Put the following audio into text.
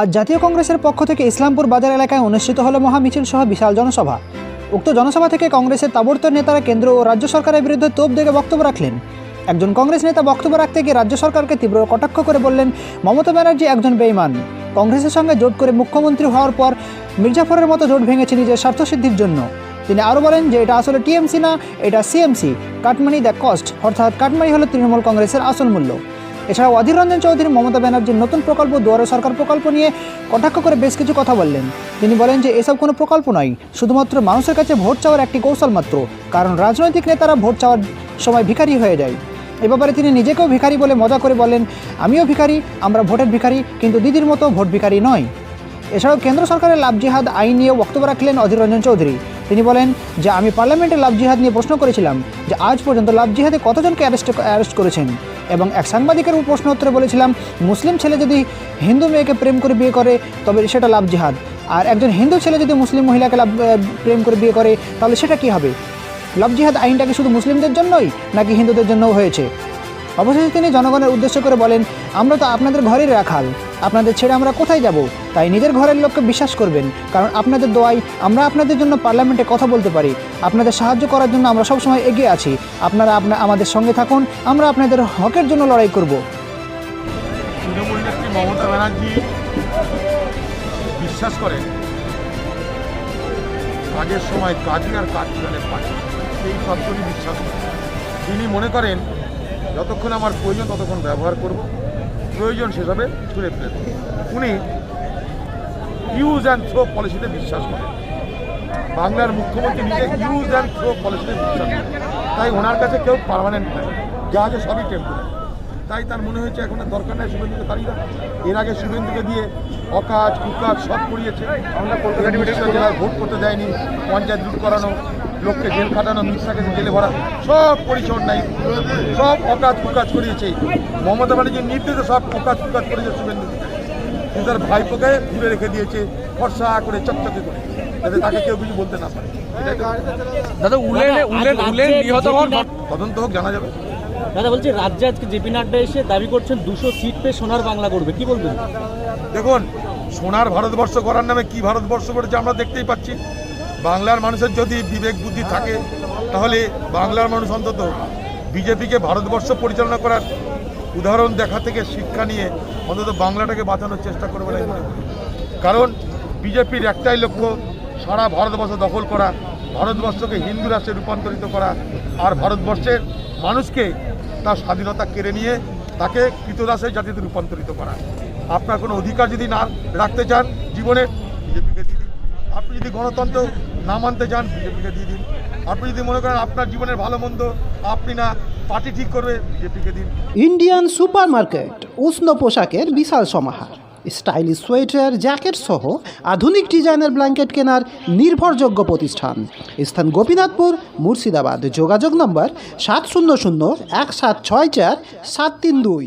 আজ জাতীয় কংগ্রেসের পক্ষ থেকে ইসলামপুর বাজার এলাকায় অনুষ্ঠিত হলো মহামিছিল সহ বিশাল জনসভা। উক্ত জনসভা থেকে কংগ্রেসের তাবড়তোড় নেতারা কেন্দ্র ও রাজ্য সরকারের বিরুদ্ধে তোপ দেখে বক্তব্য রাখলেন। একজন কংগ্রেস নেতা বক্তব্য রাখতে গিয়ে রাজ্য সরকারকে তীব্র কটাক্ষ করে বললেন, মমতা ব্যানার্জি একজন বেইমান কংগ্রেসের সঙ্গে জোট করে মুখ্যমন্ত্রী হওয়ার পর মির্জাফরের মতো জোট ভেঙেছে নিজের স্বার্থসিদ্ধির জন্য। তিনি আরও বলেন যে, এটা আসলে টিএমসি না, এটা CMC. Cut money the cost, অর্থাৎ কাটমানি হলো তৃণমূল কংগ্রেসের আসল মূল্য। এছাড়াও অধীর রঞ্জন চৌধুরী, মমতা ব্যানার্জির নতুন প্রকল্প, দুয়ারে সরকার প্রকল্প নিয়ে কটাক্ষ করে বেশ কিছু কথা বললেন। তিনি বলেন যে, এসব কোনো প্রকল্প নয়, শুধুমাত্র মানুষের কাছে ভোট চাওয়ার একটি কৌশল মাত্র, কারণ রাজনৈতিক নেতারা ভোট চাওয়ার সময় ভিখারি হয়ে যায়। এ ব্যাপারে তিনি নিজেকেও ভিখারি বলে মজা করে বলেন, আমিও ভিখারি, আমরা ভোটের ভিখারি, কিন্তু দিদির মতো ভোট ভিখারি নয়। এছাড়াও কেন্দ্র সরকারের লাভ জিহাদ আইন নিয়ে বক্তব্য রাখলেন অধীর রঞ্জন চৌধুরী। তিনি বলেন যে, আমি পার্লামেন্টে লাভ জিহাদ নিয়ে প্রশ্ন করেছিলাম যে, আজ পর্যন্ত লাভ জিহাদে কতজনকে অ্যারেস্ট অ্যারেস্ট করেছেন? এবং এক সাংবাদিকের প্রশ্ন উত্তরে বলেছিলাম, মুসলিম ছেলে যদি হিন্দু মেয়েকে প্রেম করে বিয়ে করে, তবে সেটা লাভ জিহাদ। আর একজন হিন্দু ছেলে যদি মুসলিম মহিলাকে লাভ প্রেম করে বিয়ে করে, তাহলে সেটা কি হবে? লাভ জিহাদ আইনটা কি শুধু মুসলিমদের জন্যই নাকি হিন্দুদের জন্যও হয়েছে? অবশেষে তিনি জনগণের উদ্দেশ্য করে বলেন, আমরা তো আপনাদের ঘরের রাখাল। আপনাদের ছেড়ে আমরা কোথায় যাব? তাই নিজের ঘরের লোককে বিশ্বাস করবেন। কারণ আপনাদের দোয়াই আমরা আপনাদের জন্য পার্লামেন্টে কথা বলতে পারি। আপনাদের সাহায্য করার জন্য আমরা সবসময় এগিয়ে আছি। আপনারা আপনা আমাদের সঙ্গে থাকুন। আমরা আপনাদের হকের জন্য লড়াই করব। মমতা ব্যানার্জি বিশ্বাস করেন, কাজের সময় আর কাজ চলে এই বিশ্বাস করেন। তিনি মনে করেন যতক্ষণ আমার প্রয়োজন ততক্ষণ ব্যবহার করব। প্রয়োজন সেভাবে ছুঁড়ে ফেলে। উনি ইউজ অ্যান্ড থ্রো পলিসিতে বিশ্বাস করেন। বাংলার মুখ্যমন্ত্রী নিজে ইউজ অ্যান্ড থ্রো পলিসিতে বিশ্বাস করেন। তাই ওনার কাছে কেউ পার্মানেন্ট নাই। যা আছে সবই টেম্পোরারি তাই তার মনে হয়েছে এখন দরকার নাই শুভেন্দুকে তাড়িয়ে দেওয়া। এর আগে শুভেন্দুকে দিয়ে অকাজ কুকাজ সব করিয়েছে। আমরা কলকাতা জেলায় ভোট করতে দেয়নি। পঞ্চায়েত লুট করানো। লোককে জেল খাটানো মিথ্যাকে জেলে ভরা সব পরিচয় নাই। সব অকাজ কুকাজ করিয়েছে। মমতা ব্যানার্জির নির্দেশে সব অকাজ কুকাজ করেছে শুভেন্দু। তার ভাইপোকে দূরে রেখে দিয়েছে ফর্সা করে চকচকে করে। যাতে তাকে কেউ কিছু বলতে না পারে। দাদা উলেন উলেন উলেন নিহত হওয়ার তদন্ত হোক জানা যাবে। দাদা বলছি রাজ্যে আজকে জেপি নাড্ডা এসে দাবি করছেন দুশো সিট পেয়ে সোনার বাংলা করবে। কি বলবেন? দেখুন সোনার ভারতবর্ষ করার নামে কি ভারতবর্ষ করেছে আমরা দেখতেই পাচ্ছি। বাংলার মানুষের যদি বিবেক বুদ্ধি থাকে, তাহলে বাংলার মানুষ অন্তত বিজেপিকে ভারতবর্ষ পরিচালনা করার উদাহরণ দেখা থেকে শিক্ষা নিয়ে অন্তত বাংলাটাকে বাঁচানোর চেষ্টা করবে করি। কারণ বিজেপির একটাই লক্ষ্য, সারা ভারতবর্ষ দখল করা, ভারতবর্ষকে হিন্দু রাষ্ট্রে রূপান্তরিত করা, আর ভারতবর্ষের মানুষকে তার স্বাধীনতা কেড়ে নিয়ে তাকে কৃতদাসের জাতিতে রূপান্তরিত করা আপনার কোনো অধিকার যদি না রাখতে চান জীবনে, বিজেপিকে দিয়ে দিন আপনি যদি গণতন্ত্র না মানতে চান, বিজেপিকে দিয়ে দিন। আপনি যদি মনে করেন আপনার জীবনের ভালো মন্দ, আপনি না, পার্টি ঠিক করবে, বিজেপিকে দিন। ইন্ডিয়ান সুপারমার্কেট উষ্ণ পোশাকের বিশাল সমাহার। স্টাইলিশ সোয়েটার জ্যাকেট সহ আধুনিক ডিজাইনের ব্ল্যাঙ্কেট কেনার নির্ভরযোগ্য প্রতিষ্ঠান। স্থান গোপীনাথপুর, মুর্শিদাবাদ। যোগাযোগ নম্বর সাত শূন্য শূন্য এক সাত ছয় চার সাত তিন দুই।